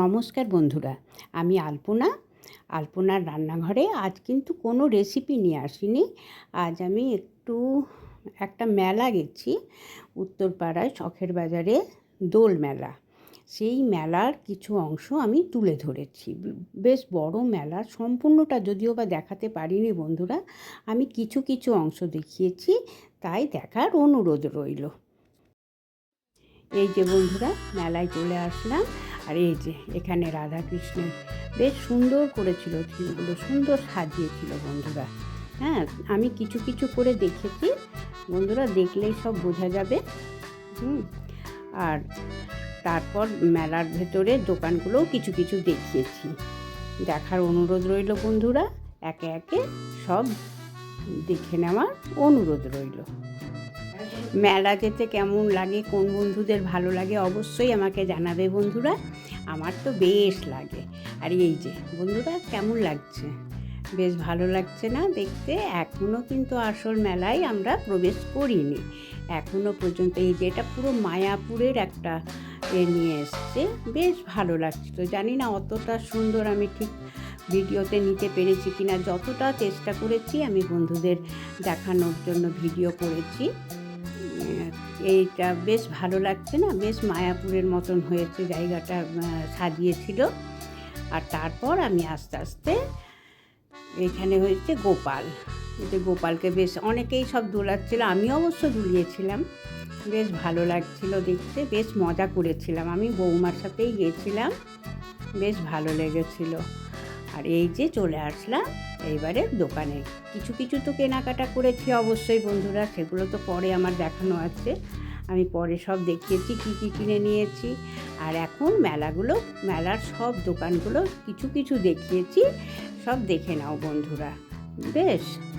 নমস্কার বন্ধুরা, আমি আলপনা। আলপনার রান্নাঘরে আজ কিন্তু কোনো রেসিপি নিয়ে আসিনি। আজ আমি একটু, একটা মেলা গেছি উত্তরপাড়ায় শখের বাজারে দোল মেলা। সেই মেলার কিছু অংশ আমি তুলে ধরেছি। বেশ বড় মেলা, সম্পূর্ণটা যদিও বা দেখাতে পারিনি বন্ধুরা, আমি কিছু কিছু অংশ দেখিয়েছি, তাই দেখার অনুরোধ রইল। এই যে বন্ধুরা, মেলায় চলে আসলাম। আর এই যে এখানে রাধাকৃষ্ণের বেশ সুন্দর করেছিল থিমগুলো, সুন্দর সাজিয়েছিল বন্ধুরা। হ্যাঁ আমি কিছু কিছু করে দেখেছি, বন্ধুরা দেখলেই সব বোঝা যাবে। হুম, আর তারপর মেলার ভেতরে দোকানগুলোও কিছু কিছু দেখিয়েছি। দেখার অনুরোধ রইল বন্ধুরা, একে একে সব দেখে নেওয়ার অনুরোধ রইল। মেলা যেতে কেমন লাগে, কোন বন্ধুদের ভালো লাগে অবশ্যই আমাকে জানাবে বন্ধুরা। আমার তো বেশ লাগে। আর এই যে, বন্ধুরা কেমন লাগছে? বেশ ভালো লাগছে না দেখতে? এখনও কিন্তু আসল মেলায় আমরা প্রবেশ করিনি। এখনও পর্যন্ত এই যে, এটা পুরো মায়াপুরের একটা এ নিয়ে এসছে। বেশ ভালো লাগছিল জানি না অতটা সুন্দর আমি ঠিক ভিডিওতে নিতে পেরেছি কিনা। যতটা চেষ্টা করেছি আমি বন্ধুদের দেখানোর জন্য ভিডিও করেছি। এইটা বেশ ভালো লাগছে না? বেশ মায়াপুরের মতন হয়েছে জায়গাটা সাজিয়েছিল। আর তারপর আমি আস্তে আস্তে এখানে হয়েছে গোপাল। এতে গোপালকে বেশ অনেকেই সব দোলাচ্ছিল, আমি অবশ্য দুলিয়েছিলাম। বেশ ভালো লাগছিল দেখতে, বেশ মজা করেছিলাম। আমি বৌমার সাথেই গিয়েছিলাম বেশ ভালো লেগেছিল। আর এই যে চলে আসলাম এইবারে দোকানে। কিছু কিছু তো কেনাকাটা করেছি অবশ্যই বন্ধুরা, সেগুলো তো পরে আমার দেখানো আছে। আমি পরে সব দেখিয়েছি, কী কী কিনে নিয়েছি। আর এখন মেলাগুলো, মেলার সব দোকানগুলো কিছু কিছু দেখিয়েছি, সব দেখে নাও বন্ধুরা। বেশ।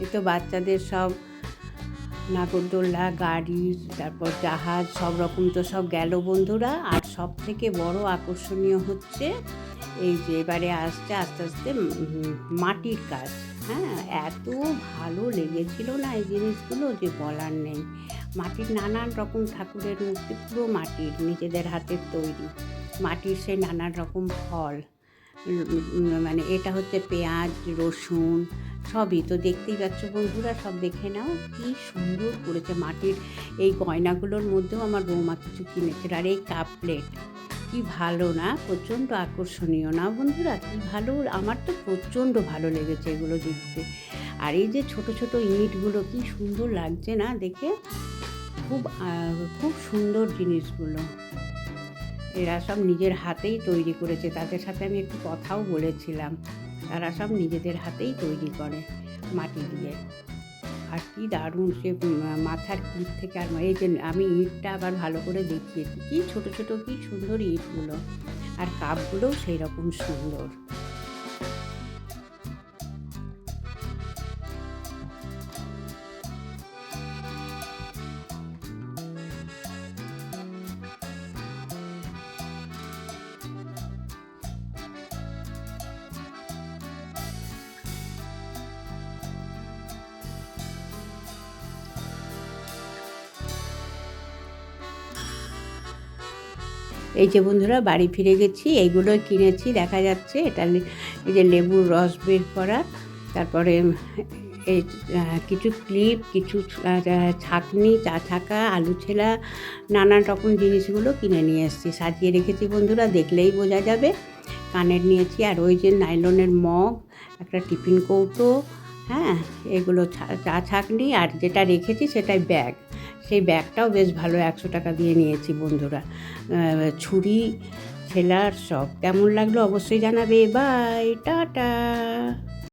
এই তো বাচ্চাদের সব নাগরদোল্লা গাড়ি, তারপর জাহাজ, সব রকম তো সব গেল বন্ধুরা। আর সব থেকে বড় আকর্ষণীয় হচ্ছে এই যে এবারে আসছে আস্তে আস্তে মাটির কাজ। হ্যাঁ এত ভালো লেগেছিল না এই জিনিসগুলো যে বলার নেই। মাটির নানান রকম ঠাকুরের মূর্তি, পুরো মাটির নিজেদের হাতের তৈরি। মাটির সেই নানান রকম ফল। মানে এটা হচ্ছে পেঁয়াজ, রসুন সবই। তো দেখতেই পাচ্ছ বন্ধুরা, সব দেখে নাও কি সুন্দর করেছে মাটির এই গয়নাগুলোর মধ্যেও আমার বৌমা কিছু কিনেছে। আর এই কাপ প্লেট, কি ভালো না, প্রচণ্ড আকর্ষণীয় না বন্ধুরা? কি ভালো, আমার তো প্রচণ্ড ভালো লেগেছে এগুলো দেখতে। আর এই যে ছোট ছোট ইঁটগুলো কি সুন্দর লাগছে না দেখে? খুব খুব সুন্দর জিনিসগুলো। এরা সব নিজের হাতেই তৈরি করেছে, তাদের সাথে আমি একটু কথাও বলেছিলাম। তারা সব নিজেদের হাতেই তৈরি করে মাটি দিয়ে। আর কি দারুণ সে মাথার কীট থেকে আর এই যে আমি ইটটা আবার ভালো করে দেখিয়েছি। কি ছোট ছোট, কি সুন্দর ইটগুলো। আর কাপগুলোও সেই রকম সুন্দর। এই যে বন্ধুরা, বাড়ি ফিরে গেছি এইগুলো কিনেছি, দেখা যাচ্ছে। এটা এই যে লেবুর রস বের করা, তারপরে এই কিছু ক্লিপ, কিছু ছাঁকনি, চা ছাকা, আলু ছেলা, নানান রকম জিনিসগুলো কিনে নিয়ে এসেছি। সাজিয়ে রেখেছি বন্ধুরা, দেখলেই বোঝা যাবে। কানের নিয়েছি, আর ওই যে নাইলনের মগ, একটা টিফিন কৌটো হ্যাঁ এগুলো চা ছাঁকনি, আর যেটা রেখেছি সেটাই ব্যাগ। সেই ব্যাগটাও বেশ ভালো, একশো টাকা দিয়ে নিয়েছি বন্ধুরা। ছুরি, ছেলার সব। কেমন লাগল অবশ্যই জানাবে। Bye, tata.